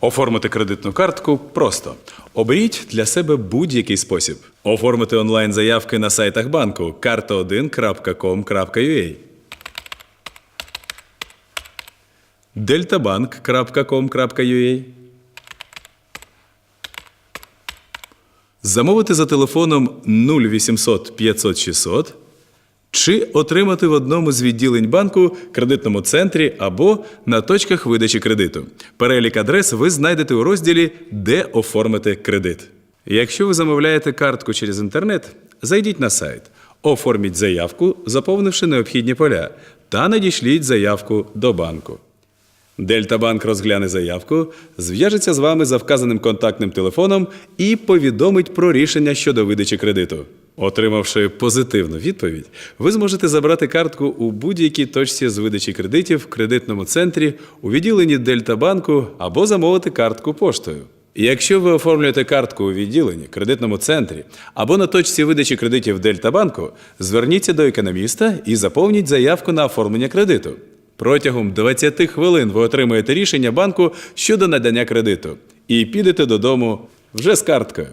Оформити кредитну картку просто. Оберіть для себе будь-який спосіб. Оформити онлайн заявки на сайтах банку karta1.com.ua deltabank.com.ua Замовити за телефоном 0800 500 600 чи отримати в одному з відділень банку, кредитному центрі або на точках видачі кредиту. Перелік адрес ви знайдете у розділі Де оформити кредит. Якщо ви замовляєте картку через інтернет, зайдіть на сайт, оформіть заявку, заповнивши необхідні поля, та надішліть заявку до банку. Дельтабанк розгляне заявку, зв'яжеться з вами за вказаним контактним телефоном і повідомить про рішення щодо видачі кредиту. Отримавши позитивну відповідь, ви зможете забрати картку у будь-якій точці з видачі кредитів в кредитному центрі, у відділенні Дельтабанку або замовити картку поштою. Якщо ви оформлюєте картку у відділенні, кредитному центрі або на точці видачі кредитів Дельтабанку, зверніться до економіста і заповніть заявку на оформлення кредиту. Протягом 20 хвилин ви отримаєте рішення банку щодо надання кредиту і підете додому вже з карткою.